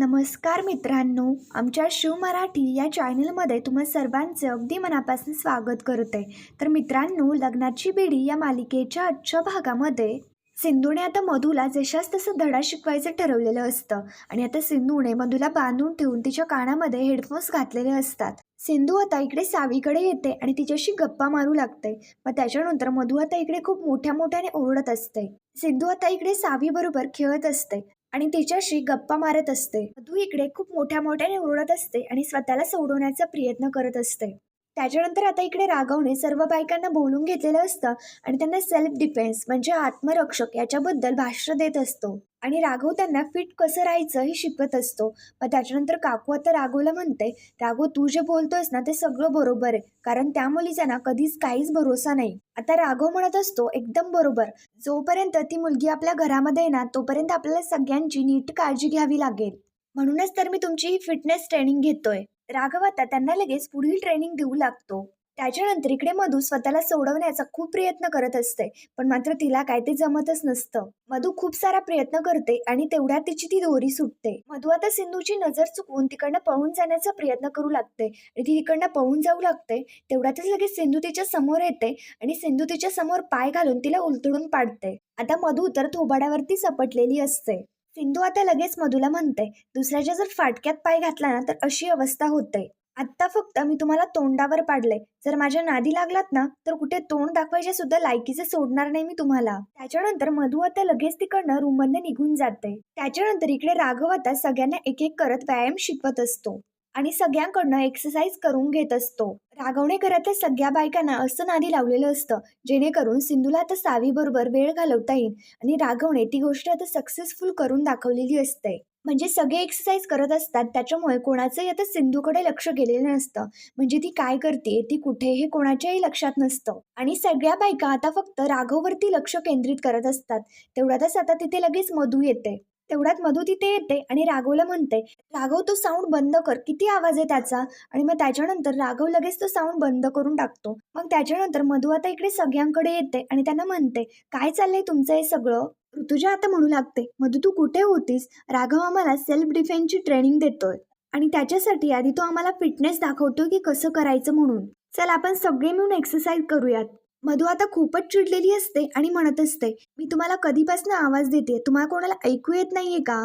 नमस्कार मित्रांनो आमच्या शिव मराठी या चॅनलमध्ये तुम्हा सर्वांचे अगदी मनापासून स्वागत करते तर मित्रांनो लग्नाची बेडी या मालिकेच्या आजच्या भागामध्ये सिंधूने आता मधूला जशाच तसं धडा शिकवायचं ठरवलेलं असतं आणि आता सिंधूने मधूला बांधून ठेवून तिच्या कानामध्ये हेडफोन्स घातलेले असतात. सिंधू आता इकडे सावीकडे येते आणि तिच्याशी गप्पा मारू लागते मग त्याच्यानंतर मधू आता इकडे खूप मोठ्या मोठ्याने ओरडत असते सिंधू आता इकडे सावी बरोबर खेळत असते आणि तिच्याशी गप्पा मारत असते. मधू इकडे खूप मोठ्या मोठ्याने ओरडत असते आणि स्वतःला सोडवण्याचा प्रयत्न करत असते. त्याच्यानंतर आता इकडे राघवने सर्व बायकांना बोलून घेतलेलं असतं आणि त्यांना सेल्फ डिफेन्स म्हणजे आत्मरक्षक याच्याबद्दल भाष्य देत असतो. आणि राघव त्यांना फिट कसं राहायचं हे शिकवत असतो. मग त्याच्यानंतर काकू आता राघवला म्हणते राघव तू जे बोलतोयस ना ते सगळं बरोबर आहे. कारण त्या मुलीचा ना कधीच काहीच भरोसा नाही. आता राघव म्हणत असतो एकदम बरोबर. जोपर्यंत ती मुलगी आपल्या घरामध्ये ना तोपर्यंत आपल्याला सगळ्यांची नीट काळजी घ्यावी लागेल. म्हणूनच तर मी तुमची ही फिटनेस ट्रेनिंग घेतोय. राघव आता त्यांना लगेच पुढील ट्रेनिंग देऊ लागतो. त्याच्यानंतर इकडे मधू स्वतःला सोडवण्याचा खूप प्रयत्न करत असते. पण मात्र तिला काय ते जमतच नसतं. मधू खूप सारा प्रयत्न करते आणि तेवढ्यात तिची ती दोरी सुटते. मधू आता सिंधूची नजर चुकवून तिकडनं पळून जाण्याचा प्रयत्न करू लागते. आणि ती तिकडनं पळून जाऊ लागते. तेवढ्यातच लगेच सिंधू तिच्या समोर येते आणि सिंधू तिच्या समोर पाय घालून तिला उलथडून पाडते. आता मधू तर थोबाड्यावरती सपटलेली असते. सिंधू आता लगेच मधूला म्हणते दुसऱ्याच्या जर फाटक्यात पाय घातला ना तर अशी अवस्था होते. आत्ता फक्त मी तुम्हाला तोंडावर पाडलंय. जर माझ्या नादी लागलात ना तर कुठे तोंड दाखवायचे सुद्धा लायकीचे सोडणार नाही मी तुम्हाला. त्याच्यानंतर मधू आता लगेच तिकडनं रूममधनं निघून जाते त्याच्यानंतर इकडे राघव आता सगळ्यांना एक एक करत व्यायाम शिकवत असतो. आणि सगळ्यांकडनं एक्सरसाइज करून घेत असतो. राघवने घरातल्या सगळ्या बायकांना असं नादी लावलेलं असतं जेणेकरून सिंधूला आता सावी बरोबर वेळ घालवता येईल. आणि राघवने ती गोष्ट आता सक्सेसफुल करून दाखवलेली असते. म्हणजे सगळे एक्सरसाइज करत असतात त्याच्यामुळे कोणाचंही आता सिंधूकडे लक्ष गेलेलं नसतं. म्हणजे ती काय करते ती कुठे हे कोणाच्याही लक्षात नसतं. आणि सगळ्या बायका आता फक्त राघववरती लक्ष केंद्रित करत असतात. तेवढ्यातच आता तिथे लगेच मधू येते. तेवढ्यात मधू तिथे येते आणि राघवला म्हणते राघव तो साऊंड बंद कर. किती आवाज आहे त्याचा? आणि मग त्याच्यानंतर राघव लगेच तो साऊंड बंद करून टाकतो. मग त्याच्यानंतर मधू आता इकडे सगळ्यांकडे येते आणि त्यांना म्हणते काय चाललंय तुमचं हे सगळं? ऋतुजा आता म्हणू लागते मधू तू कुठे होतीस? राघव आम्हाला सेल्फ डिफेन्सची ट्रेनिंग देतोय आणि त्याच्यासाठी आधी तो आम्हाला फिटनेस दाखवतोय की कसं करायचं म्हणून. चल आपण सगळे मिळून एक्सरसाइज करूयात. मधू आता खूपच चिडलेली असते आणि म्हणत असते मी तुम्हाला कधीपासून आवाज देते तुम्हाला कोणाला ऐकू येत नाहीये का?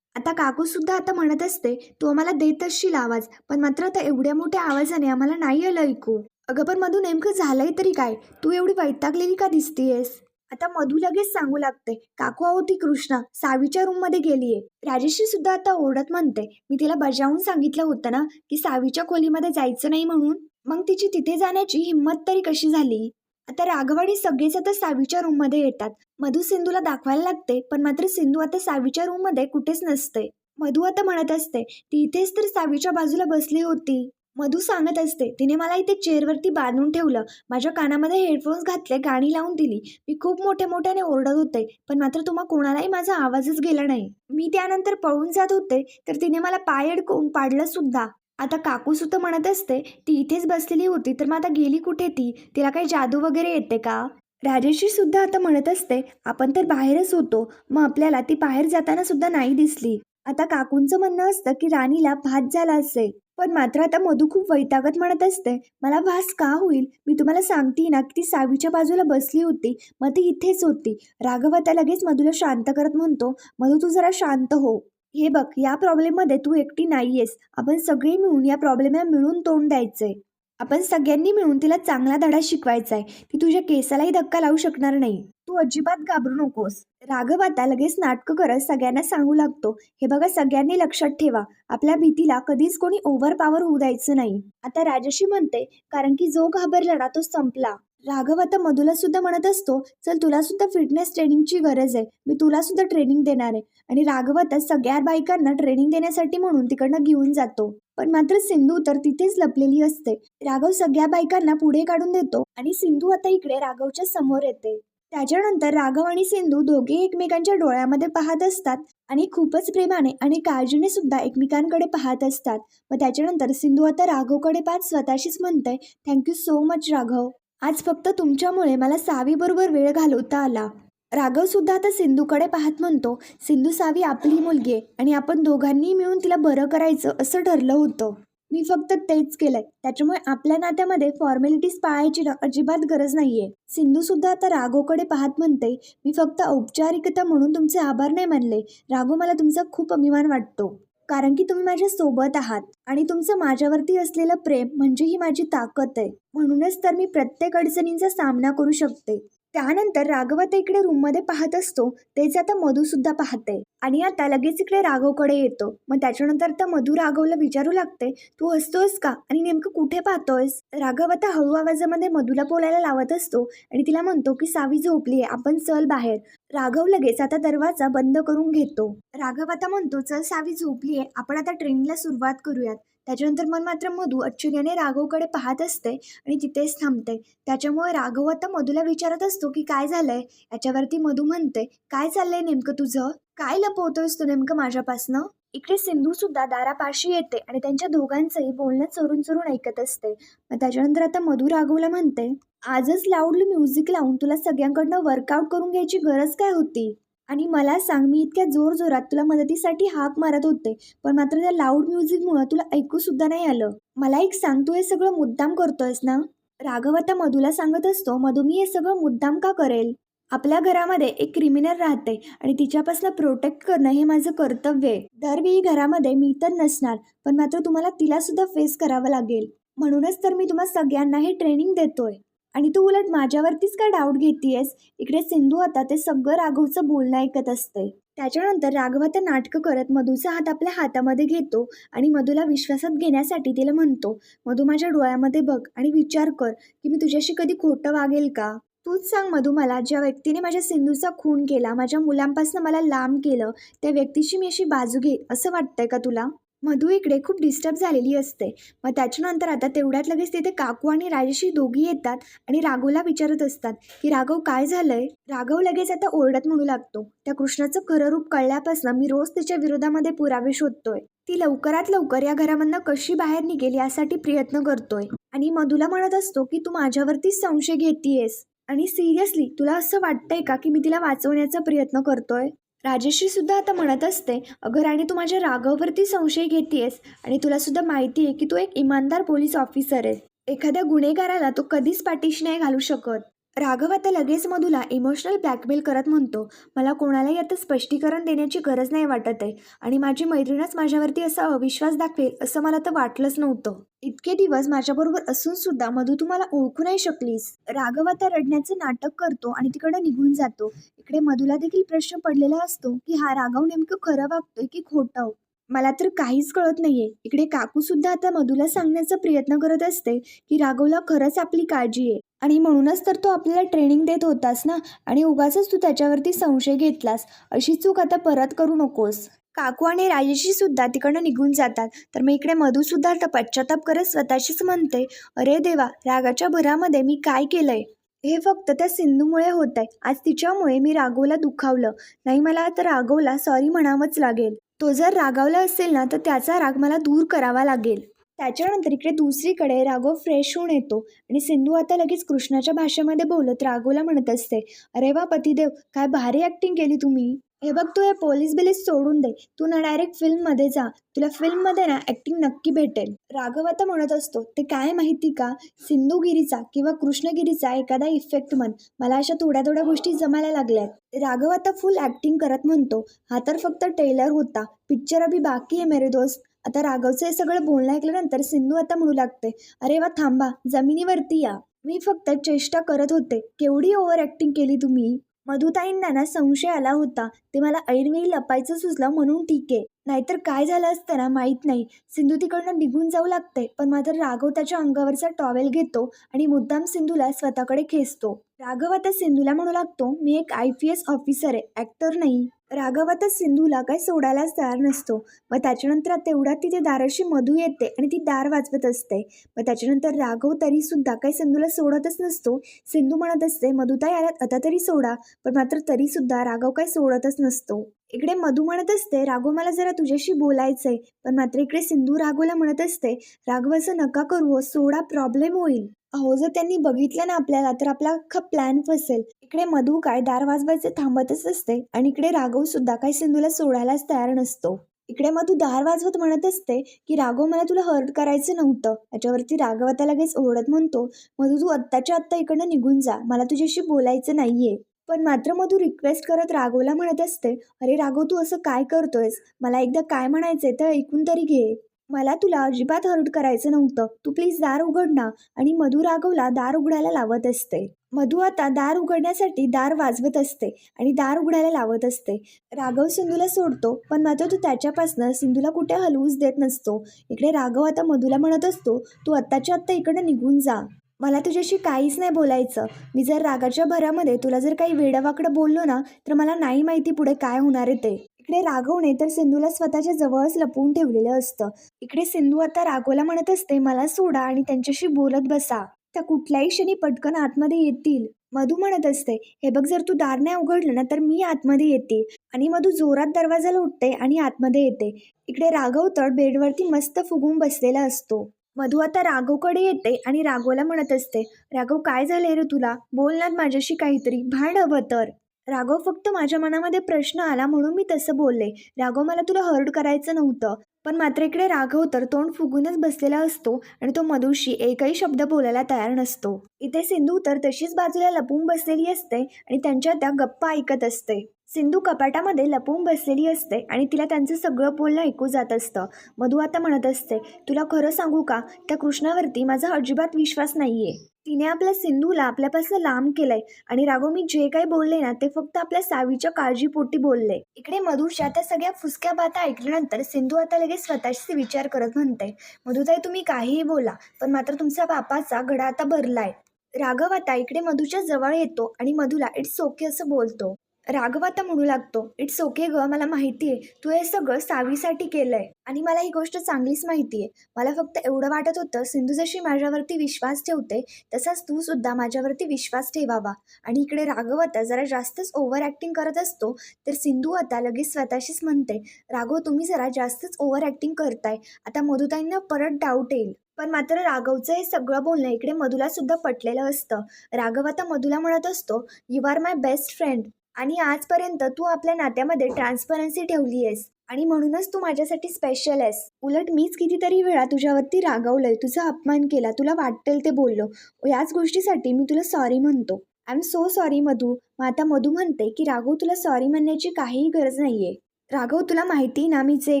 आता काकू सुद्धा आता म्हणत असते तू आम्हाला देत असशील आवाज पण मात्र आता एवढ्या मोठ्या आवाजाने आम्हाला नाही आलं ऐकू. अगं पण मधू नेमकं झालंय तरी काय? तू एवढी वैतागलेली का दिसतीयस? आता मधू लगेच सांगू लागते काकू आहो ती कृष्णा सावीच्या रूममध्ये गेलीये. राजेशी सुद्धा आता ओरडत म्हणते मी तिला बजावून सांगितलं होतं ना की सावीच्या खोलीमध्ये जायचं नाही म्हणून? मग तिची तिथे जाण्याची हिंमत तरी कशी झाली? आता राघवाडी सगळेच आता सावीच्या रूममध्ये येतात. मधू सिंधूला दाखवायला लागते पण मात्र सिंधू आता सावीच्या रूममध्ये कुठेच नसते. मधू आता म्हणत असते ती इथेच तर सावीच्या बाजूला बसली होती. मधू सांगत असते तिने मला इथे चेअरवरती बांधून ठेवलं. माझ्या कानामध्ये हेडफोन्स घातले गाणी लावून दिली. मी खूप मोठ्या मोठ्याने ओरडत होते पण मात्र तुम्हा कोणालाही माझा आवाजच गेला नाही. मी त्यानंतर पळून जात होते तर तिने मला पाय अडकवून पाडलं सुद्धा. आता काकूसुद्धा म्हणत असते ती इथेच बसलेली होती तर मग आता गेली कुठे ती? तिला काही जादू वगैरे येते का? राजेशी सुद्धा आता म्हणत असते आपण तर बाहेरच होतो मग आपल्याला ती बाहेर जाताना सुद्धा नाही दिसली. आता काकूंचं म्हणणं असतं की राणीला भात झाला असेल पण मात्र आता मधू खूप वैतागत म्हणत असते मला भास का होईल? मी तुम्हाला सांगते ना की ती सावीच्या बाजूला बसली होती मग ती इथेच होती. राघव आता लगेच मधूला शांत करत म्हणतो मधू तू जरा शांत हो. हे बघ या प्रॉब्लेममध्ये तू एकटी नाहीयेस. आपण सगळे मिळून या प्रॉब्लेमला मिळून तोंड द्यायचंय. आपण सगळ्यांनी मिळून तिला चांगला धडा शिकवायचा आहे ती तुझ्या केसालाही धक्का लावू शकणार नाही. तू अजिबात घाबरू नकोस. राघव आता लगेच नाटकं करत सगळ्यांना सांगू लागतो. हे बघा सगळ्यांनी लक्षात ठेवा. आपल्या भीतीला कधीच कोणी ओव्हर पॉवर होऊ द्यायचं नाही. आता राजशी म्हणते कारण की जो घाबरला ना तो संपला. राघव आता मधुला सुद्धा म्हणत असतो चल तुला सुद्धा फिटनेस ट्रेनिंगची गरज आहे. मी तुला सुद्धा ट्रेनिंग देणार आहे. आणि राघव आता सगळ्या बायकांना ट्रेनिंग देण्यासाठी म्हणून तिकडनं घेऊन जातो. पण मात्र सिंधू तर तिथेच लपलेली असते. राघव सगळ्या बायकांना पुढे काढून देतो आणि सिंधू आता इकडे राघवच्या समोर येते. त्याच्यानंतर राघव आणि सिंधू दोघे एकमेकांच्या डोळ्यामध्ये पाहत असतात आणि खूपच प्रेमाने आणि काळजीने सुद्धा एकमेकांकडे पाहत असतात. मग त्याच्यानंतर सिंधू आता राघवकडे पाहत स्वतःशीच म्हणते थँक्यू सो मच राघव. आज फक्त तुमच्यामुळे मला सावीबरोबर वेळ घालवता आला. राघवसुद्धा आता सिंधूकडे पाहत म्हणतो सिंधू सावी आपली मुलगी आहे आणि आपण दोघांनी मिळून तिला बरं करायचं असं ठरलं होतं. मी फक्त तेच केलंय. त्याच्यामुळे आपल्या नात्यामध्ये फॉर्मॅलिटीज पाळायची ना अजिबात गरज नाहीये. सिंधू सुद्धा आता राघोकडे पाहत म्हणते मी फक्त औपचारिकता म्हणून तुमचे आभार नाही मानले. राघो मला तुमचा खूप अभिमान वाटतो. कारण की तुम्ही माझ्या सोबत आहात आणि तुमचं माझ्यावरती असलेलं प्रेम म्हणजे ही माझी ताकद आहे. म्हणूनच तर मी प्रत्येक अडचणींचा सामना करू शकते. त्यानंतर राघव आता इकडे रूममध्ये पाहत असतो. तेच आता मधू सुद्धा पाहते आणि आता लगेच इकडे राघवकडे येतो. मग त्याच्यानंतर आता मधू राघवला विचारू लागते तू हसतोस का? आणि नेमकं कुठे पाहतोयस? राघव आता हळू आवाजामध्ये मधूला बोलायला लावत असतो आणि तिला म्हणतो की सावी झोपली आहे आपण चल बाहेर. राघव लगेच आता दरवाजा बंद करून घेतो. राघव आता म्हणतो चल सावी झोपली आहे आपण आता ट्रेनिंगला सुरुवात करूयात. त्याच्यानंतर मन मात्र मधू आश्चर्याने राघवकडे पाहत असते आणि तिथेच थांबते. त्याच्यामुळे राघव आता मधूला विचारत असतो की काय झालंय? याच्यावरती मधू म्हणते काय चाललंय नेमकं तुझं? काय लपवतोयस तू नेमकं माझ्यापासनं? इकडे सिंधू सुद्धा दारापाशी येते आणि त्यांच्या दोघांचंही बोलणं चोरून चोरून ऐकत असते. मग त्याच्यानंतर आता मधू राघवला म्हणते आजच लाऊडली म्युझिक लावून तुला सगळ्यांकडनं वर्कआउट करून घ्यायची गरज काय होती? आणि मला सांग मी इतक्या जोर जोरात तुला मदतीसाठी हाक मारत होते पण मात्र त्या लाऊड म्युझिकमुळं तुला ऐकू सुद्धा नाही आलं. मला एक सांग तू हे सगळं मुद्दाम करतोयस ना? राघव आता मधूला सांगत असतो मधू मी हे सगळं मुद्दाम का करेल? आपल्या घरामध्ये एक क्रिमिनल राहते आणि तिच्यापासून प्रोटेक्ट करणं हे माझं कर्तव्य आहे. दरवेळी घरामध्ये मी तर नसणार पण मात्र तुम्हाला तिला सुद्धा फेस करावं लागेल. म्हणूनच तर मी तुम्हा सगळ्यांना हे ट्रेनिंग देतोय. आणि तू उलट माझ्यावरतीच काय डाऊट घेतीयस? इकडे सिंधू आता ते सगळं राघवचं बोलणं ऐकत असते त्याच्यानंतर राघव आता नाटकं करत मधूचा हात आपल्या हातामध्ये घेतो आणि मधूला विश्वासात घेण्यासाठी तिला म्हणतो मधू माझ्या डोळ्यामध्ये बघ आणि विचार कर की मी तुझ्याशी कधी खोटं वागेल का? तूच सांग मधू मला ज्या व्यक्तीने माझ्या सिंधूचा खून केला माझ्या मुलांपासून मला लांब केलं त्या व्यक्तीशी मी अशी बाजू घे असं वाटतंय का तुला? मधू इकडे खूप डिस्टर्ब झालेली असते. मग त्याच्यानंतर आता तेवढ्यात लगेच तिथे काकू आणि राजेशी दोघी येतात आणि राघवला विचारत असतात की राघव काय झालंय? राघव लगेच आता ओरडत म्हणू लागतो. त्या कृष्णाचं खरं रूप कळल्यापासून मी रोज तिच्या विरोधामध्ये पुरावे शोधतोय. ती लवकरात लवकर या घरामधनं कशी बाहेर निघेल यासाठी प्रयत्न करतोय. आणि मधूला म्हणत असतो की तू माझ्यावरतीच संशय घेतीयेस. आणि सिरियसली तुला असं वाटतंय का की मी तिला वाचवण्याचा प्रयत्न करतोय? राजेश्री सुद्धा आता म्हणत असते अगं राणी तू माझ्या रागावरती संशय घेतेयस आणि तुला सुद्धा माहिती आहे की तू एक इमानदार पोलीस ऑफिसर आहे एखाद्या गुन्हेगाराला तो कधीच पाठीशी नाही घालू शकत. राघव आता लगेच मधूला इमोशनल ब्लॅकमेल करत म्हणतो मला कोणालाही आता स्पष्टीकरण देण्याची गरज नाही वाटत आहे आणि माझी मैत्रीणच माझ्यावरती असा अविश्वास दाखवेल असं मला तर वाटलंच नव्हतं. इतके दिवस माझ्याबरोबर असून सुद्धा मधू तुम्हाला ओळखू नाही शकलीस. राघव आता रडण्याचं नाटक करतो आणि तिकडे निघून जातो. इकडे मधूला देखील प्रश्न पडलेला असतो की हा राघव नेमकं खरं वागतोय की खोटं? मला तर काहीच कळत नाहीये. इकडे काकू सुद्धा आता मधूला सांगण्याचा प्रयत्न करत असते की राघवला खरंच आपली काळजी आहे. आणि म्हणूनच तर तो आपल्याला ट्रेनिंग देत होतास ना? आणि उगाच तू त्याच्यावरती संशय घेतलास. अशी चूक आता परत करू नकोस. काकू आणि राजेशी सुद्धा तिकडनं निघून जातात. तर मी इकडे मधूसुद्धा आता पश्चाताप करत स्वतःशीच म्हणते अरे देवा रागाच्या भरामध्ये मी काय केलंय? हे फक्त त्या सिंधूमुळे होत आहे आज तिच्यामुळे मी राघवला दुखावलं. नाही मला आता राघवला सॉरी म्हणावंच लागेल. तो जर रागावला असेल ना तर त्याचा राग मला दूर करावा लागेल. त्याच्यानंतर इकडे दुसरीकडे राघव फ्रेश होऊन येतो आणि सिंधू आता लगेच कृष्णाच्या भाषेमध्ये बोलत राघवला म्हणत असते अरे वा पतिदेव काय भारी ॲक्टिंग केली तुम्ही. हे बघ तू हे पोलीस बिलीस सोडून दे. तू ना डायरेक्ट फिल्ममध्ये जा. तुला फिल्ममध्ये ना ॲक्टिंग नक्की भेटेल. राघव आता म्हणत असतो ते काय माहिती का? सिंधुगिरीचा किंवा कृष्णगिरीचा एखादा इफेक्ट म्हण. मला अशा थोड्या थोड्या गोष्टी जमायला लागल्यात. राघव आता फुल ॲक्टिंग करत म्हणतो हा तर फक्त टेलर होता. पिक्चर अभि बाकी आहे मेरे दोस्त. आता राघवचं हे सगळं बोलणं ऐकल्यानंतर सिंधू आता म्हणू लागते अरे वा थांबा. जमिनीवरती या. मी फक्त चेष्टा करत होते केवढी ओव्हर ॲक्टिंग केली तुम्ही? मधुताईंना ना संशय आला होता. ते मला ऐनवेळी लपायचं सुचलं म्हणून ठीक आहे. नाहीतर काय झालं असतं ना माहीत नाही. सिंधू तिकडनं निघून जाऊ लागते पण मात्र राघव त्याच्या अंगावरचा टॉवेल घेतो आणि मुद्दाम सिंधूला स्वतःकडे खेचतो. राघव आता सिंधूला म्हणू लागतो मी एक आय पी एस ऑफिसर आहे ॲक्टर नाही. राघव आता सिंधूला काही सोडायलाच तयार नसतो. मग त्याच्यानंतर तेवढ्यात तिथे दाराशी मधू येते आणि ती दार वाजवत असते. मग त्याच्यानंतर राघव तरी सुद्धा काही सिंधूला सोडतच नसतो. सिंधू म्हणत असते मधुताई आल्यात आता तरी सोडा. पण मात्र तरी सुद्धा राघव काही सोडतच नसतो. इकडे मधू म्हणत असते राघव मला जरा तुझ्याशी बोलायचंय. पण मात्र इकडे सिंधू राघवला म्हणत असते राघव असं नका करू हो, सोडा प्रॉब्लेम होईल. अहो जर त्यांनी बघितलं ना आपल्याला तर आपला अख्खा प्लॅन फसेल. इकडे मधू काय दार वाजवायचं थांबतच असते आणि इकडे राघव सुद्धा काही सिंधूला सोडायलाच तयार नसतो. इकडे मधू दार वाजवत म्हणत असते की राघव मला तुला हर्ट करायचं नव्हतं. याच्यावरती राघव आता लगेच ओरडत म्हणतो मधू तू आत्ताच्या आत्ता इकडनं निघून जा. मला तुझ्याशी बोलायचं नाहीये. पण मात्र मधू रिक्वेस्ट करत राघवला म्हणत असते अरे राघव तू असं काय करतोयस? मला एकदा काय म्हणायचंय तर ऐकून तरी घे. मला तुला अजिबात हर्ट करायचं नव्हतं. तू प्लीज दार उघड ना. आणि मधू राघवला दार उघडायला लावत असते. मधू आता दार उघडण्यासाठी दार वाजवत असते आणि दार उघडायला लावत असते. राघव सिंधूला सोडतो पण मात्र तो त्याच्यापासनं सिंधूला कुठे हलवूच देत नसतो. इकडे राघव आता मधूला म्हणत असतो तू आत्ताच्या आत्ता इकडे निघून जा. मला तुझ्याशी काहीच नाही बोलायचं. मी जर रागाच्या भरामध्ये तुला जर काही वेडवाकडं बोललो ना तर मला नाही माहिती पुढे काय होणार आहे ते. इकडे राघवने तर सिंधूला स्वतःच्या जवळच लपवून ठेवलेलं असतं. इकडे सिंधू आता राघवला म्हणत असते मला सोडा आणि त्यांच्याशी बोलत बसा. त्या कुठल्याही क्षणी पटकन आतमध्ये येतील. मधू म्हणत असते हे बघ जर तू दार नाही उघडलं ना तर मी आतमध्ये येते आणि मधू जोरात दरवाजाला उठते आणि आतमध्ये येते. इकडे राघव तर बेडवरती मस्त फुगून बसलेला असतो. मधू आता राघवकडे येते आणि राघवला म्हणत असते राघव काय झाले रे तुला? बोल ना माझ्याशी काहीतरी. भांड हवं तर. राघव फक्त माझ्या मनामध्ये प्रश्न आला म्हणून मी तसं बोलले. राघव मला तुला हर्ट करायचं नव्हतं पण मात्र इकडे राघव तर तोंड फुगूनच बसलेला असतो आणि तो मधूशी एकही शब्द बोलायला तयार नसतो. इथे सिंधू तर तशीच बाजूला लपून बसलेली असते आणि त्यांच्या त्या गप्पा ऐकत असते. सिंधू कपाटामध्ये लपून बसलेली असते आणि तिला त्यांचं सगळं बोलणं ऐकू जात असतं. मधू आता म्हणत असते तुला खरं सांगू का? त्या कृष्णावरती माझा अजिबात विश्वास नाहीये. तिने आपल्या सिंधूला आपल्यापासून लांब केलंय आणि राघव मी जे काही बोलले ना ते फक्त आपल्या सावीच्या काळजीपोटी बोलले. इकडे मधूच्या त्या सगळ्या फुसक्या बाता ऐकल्यानंतर सिंधू आता लगेच स्वतःशी विचार करत म्हणते मधुताई तुम्ही काहीही बोला पण मात्र तुमचा बापाचा घडा आता भरलाय. राघव आता इकडे मधूच्या जवळ येतो आणि मधूला इट्स ओके असं बोलतो. राघव आता म्हणू लागतो इट्स ओके ग मला माहिती आहे तू हे सगळं सावीसाठी केलंय आणि मला ही गोष्ट चांगलीच माहिती आहे. मला फक्त एवढं वाटत होतं सिंधू जशी माझ्यावरती विश्वास ठेवते तसाच तू सुद्धा माझ्यावरती विश्वास ठेवावा. आणि इकडे राघव आता जरा जास्तच ओव्हर ॲक्टिंग करत असतो तर सिंधू आता लगेच स्वतःशीच म्हणते राघव तुम्ही जरा जास्तच ओव्हर ॲक्टिंग करताय. आता मधुताईंना परत डाऊट येईल. पण मात्र राघवचं हे सगळं बोलणं इकडे मधुला सुद्धा पटलेलं असतं. राघव आता मधुला म्हणत असतो you are my best friend आणि आजपर्यंत तू आपल्या नात्यामध्ये ट्रान्सपरन्सी ठेवली आहेस आणि म्हणूनच तू माझ्यासाठी स्पेशल आहेस. उलट मीच कितीतरी वेळा तुझ्यावरती रागवलंय तुझा अपमान केला तुला वाटेल ते बोललो. याच गोष्टीसाठी मी तुला सॉरी म्हणतो. I am so sorry Madhu. मग आता मधू म्हणते की राघव तुला सॉरी म्हणण्याची काहीही गरज नाहीये. राघव तुला माहिती ना मी जे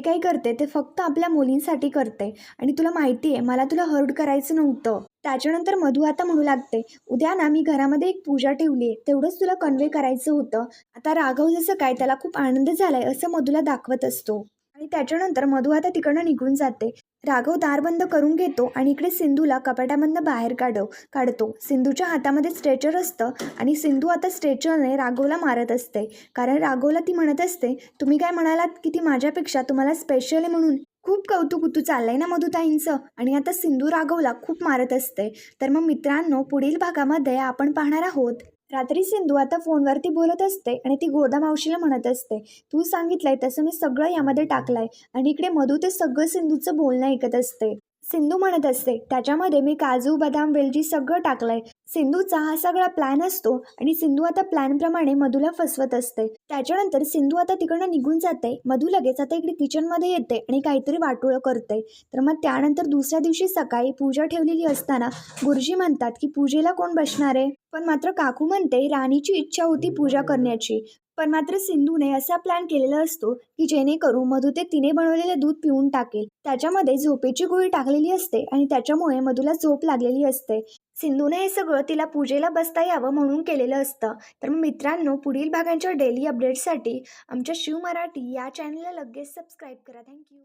काही करते ते फक्त आपल्या मुलींसाठी करते. आणि तुला माहिती आहे मला तुला हर्ट करायचं नव्हतं. त्याच्यानंतर मधू आता म्हणू लागते उद्या ना मी घरामध्ये एक पूजा ठेवली आहे तेवढंच तुला कन्वे करायचं होतं. आता राघव जसं काय त्याला खूप आनंद झालाय असं मधूला दाखवत असतो. आणि त्याच्यानंतर मधू आता तिकडनं निघून जाते. राघव दार बंद करून घेतो आणि इकडे सिंधूला कपाटामधनं बाहेर काढव काढतो. सिंधूच्या हातामध्ये स्ट्रेचर असतं आणि सिंधू आता स्ट्रेचरने राघवला मारत असते कारण राघवला ती म्हणत असते तुम्ही काय म्हणालात की ती माझ्यापेक्षा तुम्हाला स्पेशल आहे म्हणून? खूप कौतुक तू चाललंय ना मधुताईंचं. आणि आता सिंधू राघवला खूप मारत असते तर मग मित्रांनो पुढील भागामध्ये आपण पाहणार आहोत. रात्री सिंधू आता फोनवरती बोलत असते आणि ती गोदा मावशीला म्हणत असते तू सांगितलंय तसं मी सगळं यामध्ये टाकलंय आणि इकडे मधू ते सगळं सिंधूचं बोलणं ऐकत असते सिंधू म्हणत असते त्याच्यामध्ये मी काजू बदाम वेलची सगळं टाकलंय. सिंधूचा हा सगळा प्लॅन असतो आणि सिंधू आता प्लॅनप्रमाणे मधूला फसवत असते त्याच्यानंतर सिंधू आता तिकडनं निघून जाते मधू लगेच आता इकडे किचनमध्ये येते आणि काहीतरी वाटोळं करते तर मग त्यानंतर दुसऱ्या दिवशी सकाळी पूजा ठेवलेली असताना गुरुजी म्हणतात की पूजेला कोण बसणार आहे? पण मात्र काकू म्हणते राणीची इच्छा होती पूजा करण्याची. पण मात्र सिंधूने असा प्लॅन केलेला असतो की जेणेकरून मधू ते तिने बनवलेलं दूध पिऊन टाकेल. त्याच्यामध्ये झोपेची गोळी टाकलेली असते आणि त्याच्यामुळे मधूला झोप लागलेली असते. सिंधूने हे सगळं तिला पूजेला बसता यावं म्हणून केलेलं असतं. तर मग मित्रांनो पुढील भागांच्या डेली अपडेट्ससाठी आमच्या शिव मराठी या चॅनलला लगेच सबस्क्राईब करा. थँक्यू